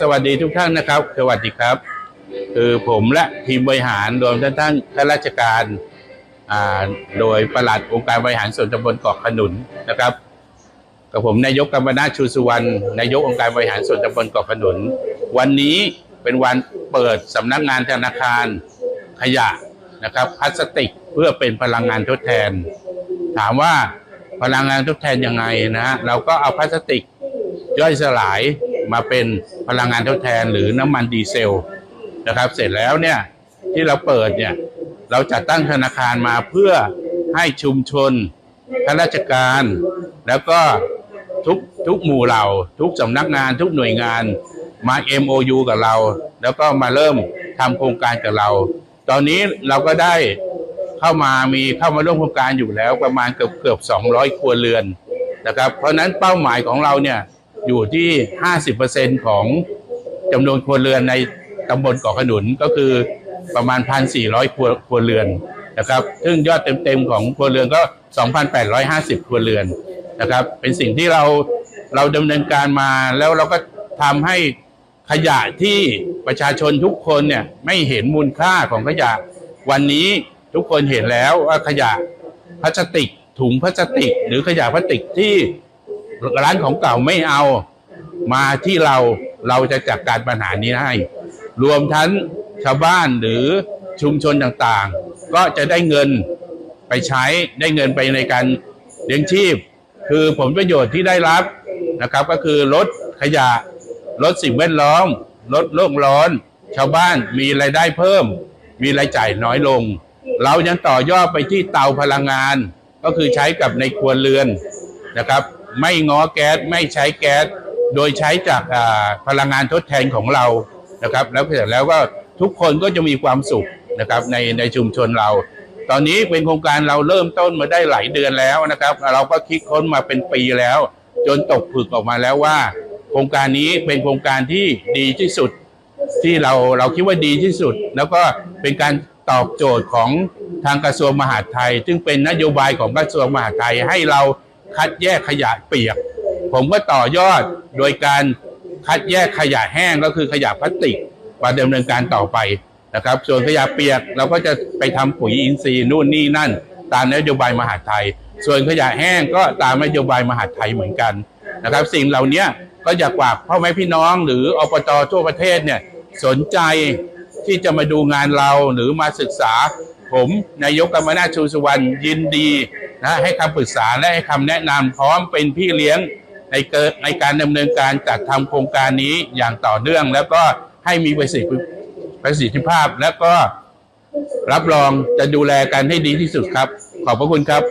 สวัสดีทุกท่านนะครับ สวัสดีครับ คือผมและทีมบริหารรวมทั้งท่านข้าราชการโดยประหลัดองค์การบริหารส่วนตำบลเกาะขนุนนะครับ กับผมนายกกำมนาชูสุวรรณนายกองค์การบริหารส่วนตำบลเกาะขนุน วันนี้เป็นวันเปิดสำนักงานธนาคารขยะนะครับพลาสติกเพื่อเป็นพลังงานทดแทน ถามว่าพลังงานทดแทนยังไงนะฮะเราก็เอาพลาสติกย่อยสลาย มาเป็นพลังงานทดแทนหรือน้ำมันดีเซลนะครับ เสร็จแล้วเนี่ยที่เราเปิดเนี่ยเราจัดตั้งธนาคารมาเพื่อให้ชุมชนข้าราชการ แล้วก็ทุกทุกหมู่เหล่า ทุกสำนักงานทุกหน่วยงานมา MOU กับเรา แล้วก็มาเริ่มทำโครงการกับเรา ตอนนี้เราก็ได้เข้ามามีเข้ามาร่วมโครงการอยู่แล้วประมาณเกือบเกือบ200 ครัวเรือนนะครับ เพราะฉะนั้นเป้าหมายของเราเนี่ย อยู่ที่ 50%ของจำนวนครัวเรือนในตำบลเกาะขนุนก็คือประมาณ 1,400 ครัวครัวเรือนนะครับ ซึ่งยอดเต็มๆของครัวเรือนก็ 2,850 ครัวเรือนนะครับ เป็นสิ่งที่เราเราดำเนินการมาแล้วเราก็ทำให้ขยะที่ประชาชนทุกคนเนี่ยไม่เห็นมูลค่าของขยะ วันนี้ทุกคนเห็นแล้วว่าขยะพลาสติก ถุงพลาสติก หรือขยะพลาสติกที่ ร้านของเก่าไม่เอามาที่เราเราจะจัดการปัญหานี้ให้ รวมทั้งชาวบ้านหรือชุมชนต่างๆ ก็จะได้เงินไปใช้ได้เงินไปในการเลี้ยงชีพ คือผลประโยชน์ที่ได้รับนะครับ ก็คือลดขยะลดสิ่งแวดล้อมลดโลกร้อน ชาวบ้านมีรายได้เพิ่ม มีรายจ่ายน้อยลง เรายังต่อยอดไปที่เตาพลังงาน ก็คือใช้กับในครัวเรือนนะครับ ไม่ง้อแก๊สไม่ใช้แก๊สโดยใช้จากพลังงานทดแทนของเรานะครับ แล้วเสร็จแล้วก็ทุกคนก็จะมีความสุขนะครับในในชุมชนเรา ตอนนี้เป็นโครงการเราเริ่มต้นมาได้หลายเดือนแล้วนะครับ เราก็คิดค้นมาเป็นปีแล้ว จนตกผลึกออกมาแล้วว่า โครงการนี้เป็นโครงการที่ดีที่สุดที่เราเราคิดว่าดีที่สุด แล้วก็เป็นการตอบโจทย์ของทางกระทรวงมหาดไทย ซึ่งเป็นนโยบายของกระทรวงมหาดไทยให้เรา คัดแยกขยะเปียก ผมก็ต่อยอดโดยการคัดแยกขยะแห้งก็คือขยะพลาสติกมาดำเนินการต่อไปนะครับ ส่วนขยะเปียกเราก็จะไปทำปุ๋ยอินทรีย์นู่นนี่นั่น ตามนโยบายมหาไทย ส่วนขยะแห้งก็ตามนโยบายมหาไทยเหมือนกันนะครับ สิ่งเหล่านี้ก็อยากฝากพ่อแม่พี่น้องหรืออบตทั่วประเทศเนี่ยสนใจที่จะมาดูงานเราหรือมาศึกษา ผมนายกกรรมนาชูสุวรรณยินดี นะให้คำปรึกษาและให้คำแนะนำพร้อมเป็นพี่เลี้ยงในเกิดในการดำเนินการจัดทำโครงการนี้อย่างต่อเนื่อง แล้วก็ให้มีประสิทธิประสิทธิภาพ และก็รับรองจะดูแลกันให้ดีที่สุดครับ ขอบพระคุณครับ